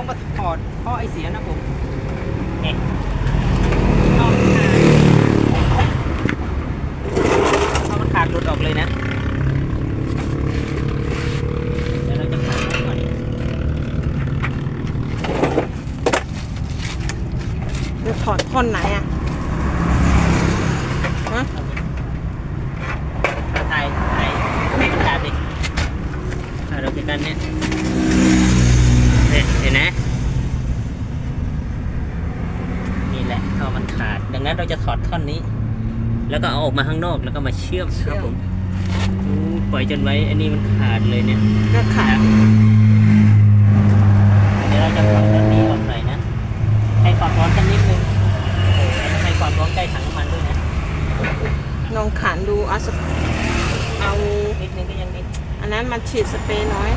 องปรถอดข้อไอเสียนะผมถ้ามัขาดหลุดออกเลยนะถอดท่อนไหนอะ ขาดดังนั้นเราจะถอดท่อนนี้ แล้วก็เอาออกมาข้างนอกแล้วก็มาเชื่อมครับผมอู้ปล่อยจนไว้อันนี้มันขาดเลยเนี่ย ก็ขาดเดี๋ยวเราจะถอดท่อนนี้ออกหน่อยนะ ให้ความร้อนสักนิดนึงให้ความร้อนใกล้ถังน้ำมันด้วยนะลองขานดูเอาสเอานิดนึงก็ยังดีอันนั้นมันฉีดสเปรย์น้อย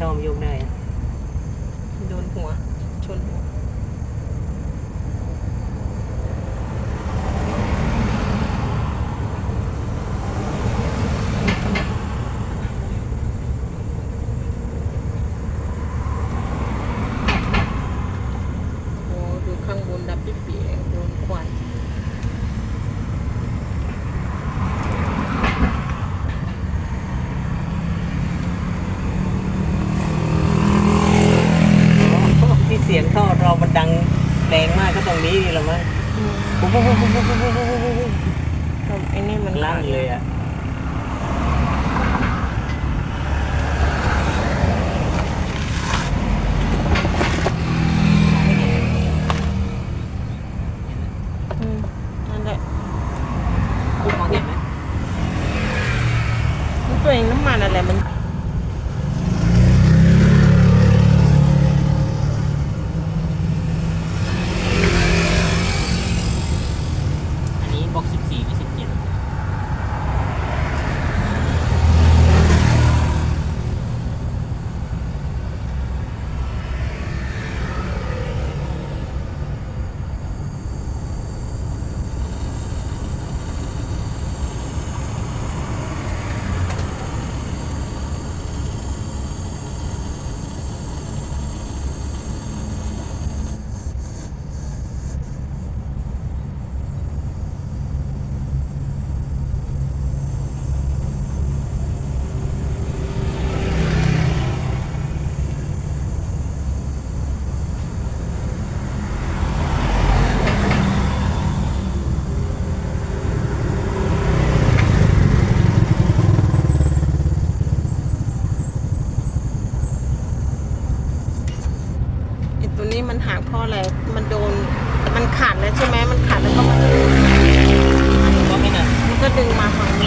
ทองยกได้ นี้นี่ละมั้งปุ๊บปุ๊บปุ๊บปุ๊บปุ๊บปุ๊บปุ๊บไอ้นี่มันลั่นเลยอะตัวเองน้ำมันอะไรมัน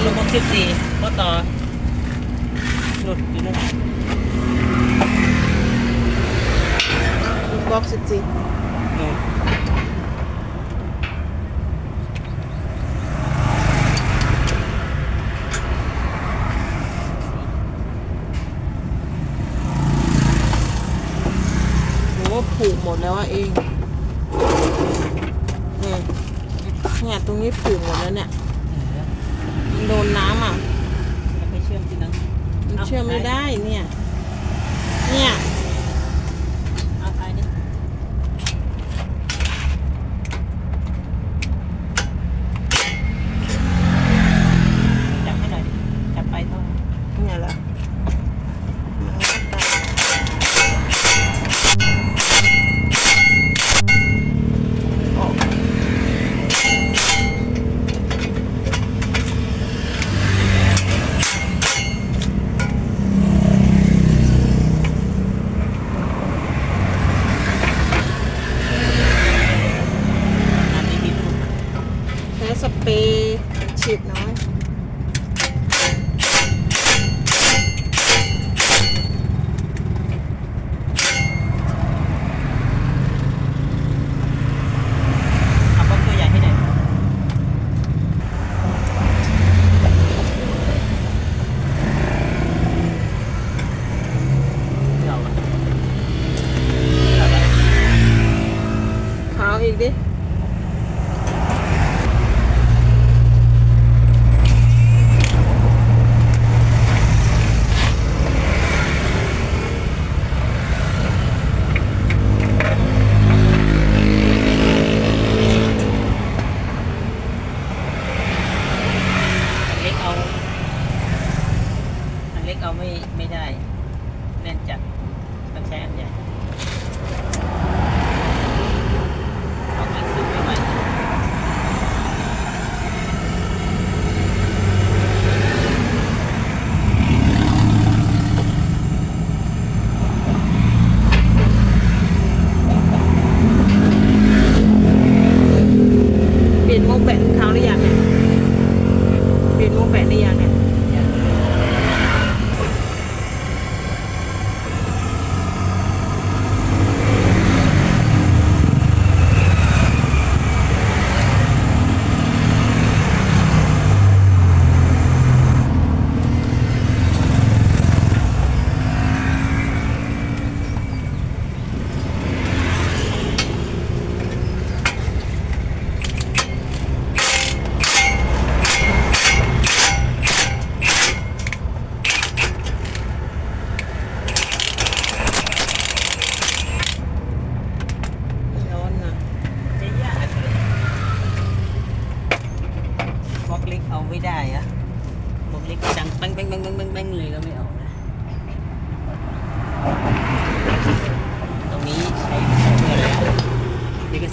ลงหกสิบสี่ก็ต่อหลุดอยู่นะลูกบล็อกสิบสี่นู่โอ้ผูกหมดแล้วอะเอง เชื่อไม่ได้เนี่ย เนี่ย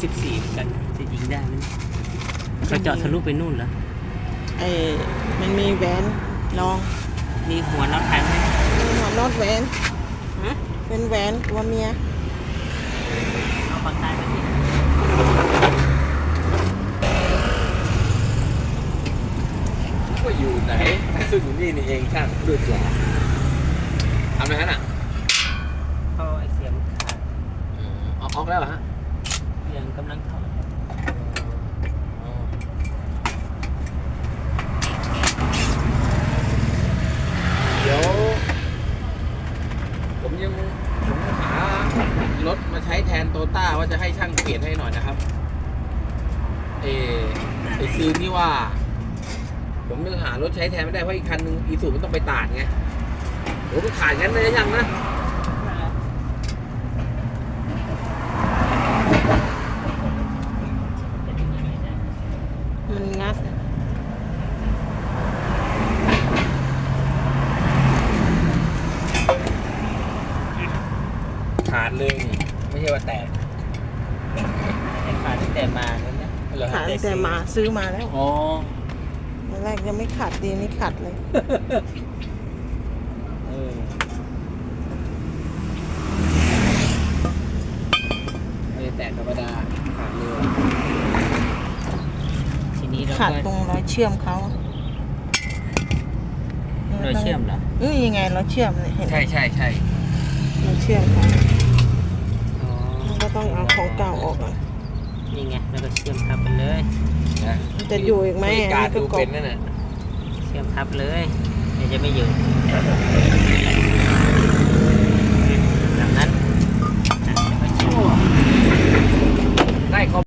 สิบสี่กันจะยิงได้ไหมเนี่ยเขาเจาะทะลุไปนู่นเหรอไอ้มันมีแหวนลองมีหัวน็อตแทงไหมมีหัวนอดแหวนฮะเป็นแหวนตัวเมียเอาปากกาไปดิก็อยู่ไหนซึ่งอยู่นี่นี่เองช่างดูตัวทำไหมฮะน่ะเพราะไอเสียมขาดออกออกแล้วเหรอฮะ ยังกำลังถอด เดี๋ยว ผมยังผมหารถมาใช้แทนโตต้าว่า จะให้ช่างเปลี่ยนให้หน่อยนะครับเออไอซีนที่ว่า ผมยังหารถใช้แทนไม่ได้ เพราะอีกคันนึงอีสูมันต้องไปตาดไงโหมันขาดงั้นเลยนะช่างนะมันงัดขาดเลยนี่ไม่ใช่ว่าแตกไอ้ ขาดตั้งแต่มาแล้วนะเหรอขาฮะดแต่มาซื้อมาแล้วอ๋อตอนแรกยังไม่ขัดดีนี่ขัดเลย เออไม่ได้แตกธรรมดาขาดเลยทีนี้เราขัดก็ตรงรอยเชื่อมเขาเราเชื่อมเหรอเออยังไงเราเชื่อมเนี่ยเห็นไหมใช่ใช่ใช่เราเชื่อมเขาอ๋อก็ ต้องเอาของเก่าออกอะนี่ไงแล้วก็เชื่อมทับกันเลยนะจะอยู่อีกไหมการดูเป็นนั่นน่ะเชื่อมทับเลยเดี๋ยวจะไม่อยู่แบบนั้นโอ้